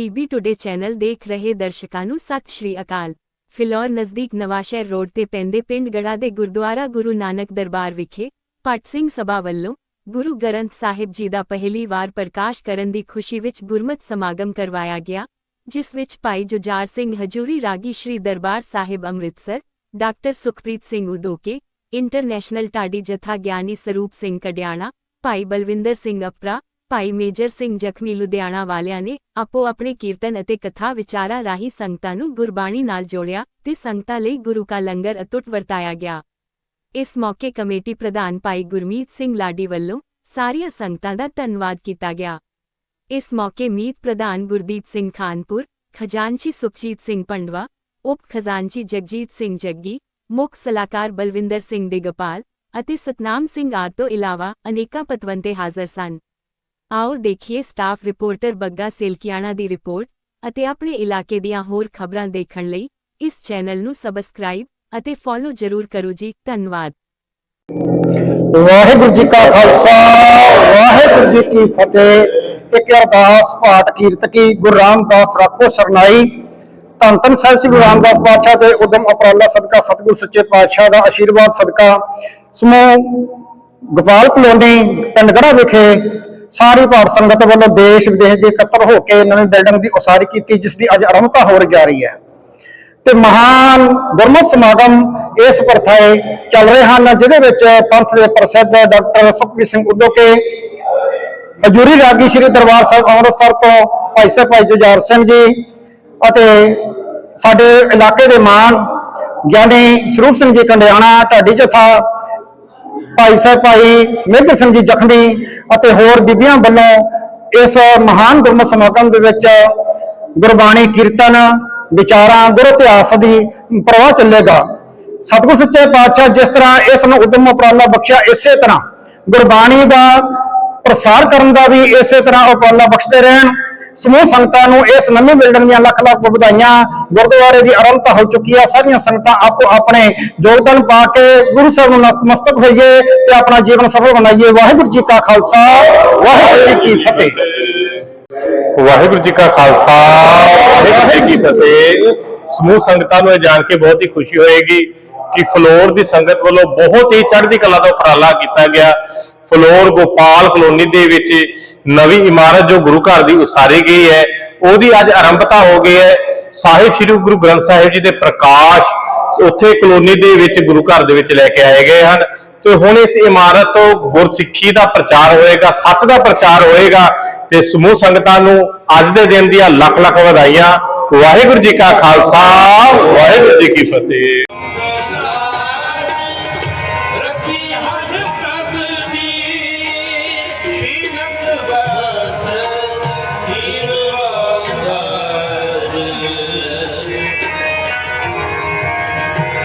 PB today channel ਦੇਖ ਰਹੇ ਦਰਸ਼ਕਾਂ ਨੂੰ ਸਤਿ ਸ਼੍ਰੀ ਅਕਾਲ। ਫਿਲੌਰ ਨਜ਼ਦੀਕ ਨਵਾਂਸ਼ਹਿਰ ਰੋਡ ਤੇ ਪੈਂਦੇ ਪਿੰਡ ਗੜਾ ਦੇ ਗੁਰਦੁਆਰਾ ਗੁਰੂ ਨਾਨਕ ਦਰਬਾਰ ਵਿਖੇ ਭੱਟ ਸਿੰਘ ਸਭਾ ਵੱਲੋਂ ਗੁਰੂ ਗ੍ਰੰਥ ਸਾਹਿਬ ਜੀ ਦਾ ਪਹਿਲੀ ਵਾਰ ਪ੍ਰਕਾਸ਼ ਕਰਨ ਦੀ ਖੁਸ਼ੀ ਵਿੱਚ ਗੁਰਮਤਿ ਸਮਾਗਮ ਕਰਵਾਇਆ ਗਿਆ, ਜਿਸ ਵਿੱਚ ਭਾਈ ਜੁਝਾਰ ਸਿੰਘ ਹਜੂਰੀ ਰਾਗੀ ਸ਼੍ਰੀ ਦਰਬਾਰ ਸਾਹਿਬ ਅੰਮ੍ਰਿਤਸਰ, ਡਾਕਟਰ ਸੁਖਪ੍ਰੀਤ ਸਿੰਘ ਉਦੋਕੇ, ਇੰਟਰਨੈਸ਼ਨਲ ਢਾਡੀ ਜਥਾ ਗਿਆਨੀ ਸਰੂਪ ਸਿੰਘ ਕਡਿਆਣਾ, ਭਾਈ ਬਲਵਿੰਦਰ ਸਿੰਘ ਅਪਰਾ ਭਾਈ ਮੇਜਰ ਸਿੰਘ ਜ਼ਖਮੀ ਲੁਧਿਆਣਾ ਵਾਲਿਆਂ ਨੇ ਆਪੋ ਆਪਣੇ ਕੀਰਤਨ ਅਤੇ ਕਥਾ ਵਿਚਾਰਾਂ ਰਾਹੀਂ ਸੰਗਤਾਂ ਨੂੰ ਗੁਰਬਾਣੀ ਨਾਲ ਜੋੜਿਆ ਤੇ ਸੰਗਤਾਂ ਲਈ ਗੁਰੂ ਕਾ ਲੰਗਰ ਅਤੁੱਟ ਵਰਤਾਇਆ ਗਿਆ। ਇਸ ਮੌਕੇ ਕਮੇਟੀ ਪ੍ਰਧਾਨ ਭਾਈ ਗੁਰਮੀਤ ਸਿੰਘ ਲਾਡੀ ਵੱਲੋਂ ਸਾਰੀਆਂ ਸੰਗਤਾਂ ਦਾ ਧੰਨਵਾਦ ਕੀਤਾ ਗਿਆ। ਇਸ ਮੌਕੇ ਮੀਤ ਪ੍ਰਧਾਨ ਗੁਰਦੀਪ ਸਿੰਘ ਖਾਨਪੁਰ, ਖਜ਼ਾਨਚੀ ਸੁਖਜੀਤ ਸਿੰਘ ਪੰਡਵਾ, ਉਪ ਖਜ਼ਾਨਚੀ ਜਗਜੀਤ ਸਿੰਘ ਜੱਗੀ, ਮੁੱਖ ਸਲਾਹਕਾਰ ਬਲਵਿੰਦਰ ਸਿੰਘ ਦਿਗਪਾਲ ਅਤੇ ਸਤਨਾਮ ਸਿੰਘ ਆਦਿ ਤੋਂ ਇਲਾਵਾ ਅਨੇਕਾਂ ਪਤਵੰਤੇ ਹਾਜ਼ਰ ਸਨ। ਆਓ ਦੇਖੀਏ ਸਟਾਫ ਰਿਪੋਰਟਰ ਬੱਗਾ ਸੇਲਕੀਆਣਾ ਦੀ ਰਿਪੋਰਟ ਅਤੇ ਆਪਣੇ ਇਲਾਕੇ ਦੀਆਂ ਹੋਰ ਖਬਰਾਂ ਦੇਖਣ ਲਈ ਇਸ ਚੈਨਲ ਨੂੰ ਸਬਸਕ੍ਰਾਈਬ ਅਤੇ ਫੋਲੋ ਜ਼ਰੂਰ ਕਰੋ ਜੀ, ਧੰਨਵਾਦ। ਵਾਹਿਗੁਰੂ ਜੀ ਕਾ ਖਾਲਸਾ, ਵਾਹਿਗੁਰੂ ਜੀ ਕੀ ਫਤਿਹ। ਇੱਕ ਅਰਦਾਸ ਪਾਠ ਕੀਰਤ ਕੀ, ਗੁਰੂ ਰਾਮਦਾਸ ਰਾਖੋ ਸਰਨਾਈ। ਧੰਨ ਧੰਨ ਸਾਹਿਬ ਸ੍ਰੀ ਗੁਰੂ ਰਾਮਦਾਸ ਪਾਤਸ਼ਾਹ ਦੇ ਉਦਮ ਅਪਰਾਲਾ ਸਦਕਾ, ਸਤਿਗੁਰ ਸੱਚੇ ਪਾਤਸ਼ਾਹ ਦਾ ਆਸ਼ੀਰਵਾਦ ਸਦਕਾ। ਸਮੂਹ ਗੋਪਾਲ ਕਲੋਨੀ ਪਿੰਡ ਵਿਖੇ ਸਾਰੀ ਭਾਰਤ ਸੰਗਤ ਵੱਲੋਂ ਦੇਸ਼ ਵਿਦੇਸ਼ ਦੇ ਇਕੱਤਰ ਹੋ ਕੇ ਨਵੀਂ ਬਿਲਡਿੰਗ ਦੀ ਉਸਾਰੀ ਕੀਤੀ, ਜਿਸ ਦੀ ਅੱਜ ਆਰੰਭਤਾ ਹੋਰ ਜਾ ਰਹੀ ਹੈ। ਤੇ ਮਹਾਨ ਗੁਰਮਤਿ ਸਮਾਗਮ ਇਸ ਪ੍ਰਥਾਏ ਚੱਲ ਰਹੇ ਹਨ, ਜਿਹਦੇ ਵਿੱਚ ਪੰਥ ਦੇ ਪ੍ਰਸਿੱਧ ਡਾਕਟਰ ਸੁਖਬੀਰ ਸਿੰਘ ਉਦੋਕੇ ਹਜੂਰੀ ਰਾਗੀ ਸ੍ਰੀ ਦਰਬਾਰ ਸਾਹਿਬ ਅੰਮ੍ਰਿਤਸਰ ਤੋਂ ਭਾਈ ਸਾਹਿਬ ਭਾਈ ਜੁਝਾਰ ਸਿੰਘ ਜੀ ਅਤੇ ਸਾਡੇ ਇਲਾਕੇ ਦੇ ਮਾਨ ਗਿਆਨੀ ਸਰੂਪ ਸਿੰਘ ਜੀ ਕੰਡਿਆਣਾ, ਢਾਡੀ ਜਥਾ, ਭਾਈ ਸਾਹਿਬ ਭਾਈ ਮੇਜਰ ਸਿੰਘ ਜੀ ਜ਼ਖਮੀ ਅਤੇ ਹੋਰ ਬੀਬੀਆਂ ਵੱਲੋਂ ਇਸ ਮਹਾਨ ਗੁਰਮਤ ਸਮਾਗਮ ਦੇ ਵਿੱਚ ਗੁਰਬਾਣੀ ਕੀਰਤਨ, ਵਿਚਾਰਾਂ, ਗੁਰ ਇਤਿਹਾਸ ਦੀ ਪ੍ਰਵਾਹ ਚੱਲੇਗਾ। ਸਤਿਗੁਰ ਸੱਚੇ ਪਾਤਸ਼ਾਹ ਜਿਸ ਤਰ੍ਹਾਂ ਇਸ ਨੂੰ ਉਦਮ ਉਪਰਾਲਾ ਬਖਸ਼ਿਆ, ਇਸੇ ਤਰ੍ਹਾਂ ਗੁਰਬਾਣੀ ਦਾ ਪ੍ਰਸਾਰ ਕਰਨ ਦਾ ਵੀ ਇਸੇ ਤਰ੍ਹਾਂ ਉਪਰਾਲਾ ਬਖਸ਼ਦੇ ਰਹਿਣ। ਸਮੂਹ ਸੰਗਤਾਂ ਨੂੰ ਇਸ ਨਵੇਂ ਬਿਲਡਿੰਗ ਦੀਆਂ ਲੱਖ ਲੱਖ ਵਧਾਈਆਂ, ਗੁਰਦੁਆਰੇ ਦੀ ਆਰੰਭਤਾ ਹੋ ਚੁੱਕੀ ਹੈ ਸਾਰੀਆਂ ਸੰਗਤਾਂ ਆਪੋ ਆਪਣੇ ਯੋਗਦਾਨ ਪਾ ਕੇ ਗੁਰੂ ਸਾਹਿਬ ਨੂੰ ਨਤਮਸਤਕ ਹੋਈਏ ਤੇ ਆਪਣਾ ਜੀਵਨ ਸਫਲ ਬਣਾਈਏ। ਵਾਹਿਗੁਰੂ ਜੀ ਕਾ ਖਾਲਸਾ, ਵਾਹਿਗੁਰੂ ਜੀ ਕੀ ਫਤਿਹ। ਵਾਹਿਗੁਰੂ ਜੀ ਕਾ ਖਾਲਸਾ, ਵਾਹਿਗੁਰੂ ਜੀ ਕੀ ਫਤਿਹ। ਸਮੂਹ ਸੰਗਤਾਂ ਨੂੰ ਇਹ ਜਾਣ ਕੇ ਬਹੁਤ ਹੀ ਖੁਸ਼ੀ ਹੋਏਗੀ ਕਿ ਫਲੋਰ ਦੀ ਸੰਗਤ ਵੱਲੋਂ ਬਹੁਤ ਹੀ ਚੜ੍ਹਦੀ ਕਲਾ ਦਾ ਉਪਰਾਲਾ ਕੀਤਾ ਗਿਆ। ਫਲੋਰ ਗੋਪਾਲ ਕਲੋਨੀ ਦੇ ਵਿੱਚ ਨਵੀਂ ਇਮਾਰਤ ਜੋ ਗੁਰੂ ਘਰ ਦੀ ਉਸਾਰੀ ਗਈ ਹੈ, ਉਹਦੀ ਅੱਜ ਆਰੰਭਤਾ ਹੋ ਗਈ ਹੈ। ਸਾਹਿਬ ਸ੍ਰੀ ਗੁਰੂ ਗ੍ਰੰਥ ਸਾਹਿਬ ਜੀ ਦੇ ਪ੍ਰਕਾਸ਼ ਉੱਥੇ ਕਲੋਨੀ ਦੇ ਵਿੱਚ ਗੁਰੂ ਘਰ ਦੇ ਵਿੱਚ ਲੈ ਕੇ ਆਏ ਗਏ ਹਨ ਤੇ ਹੁਣ ਇਸ ਇਮਾਰਤ ਤੋਂ ਗੁਰਸਿੱਖੀ ਦਾ ਪ੍ਰਚਾਰ ਹੋਏਗਾ, ਸੱਚ ਦਾ ਪ੍ਰਚਾਰ ਹੋਏਗਾ ਤੇ ਸਮੂਹ ਸੰਗਤਾਂ ਨੂੰ ਅੱਜ ਦੇ ਦਿਨ ਦੀਆਂ ਲੱਖ ਲੱਖ ਵਧਾਈਆਂ। ਵਾਹਿਗੁਰੂ ਜੀ ਕਾ ਖਾਲਸਾ, ਵਾਹਿਗੁਰੂ ਜੀ ਕੀ ਫਤਿਹ।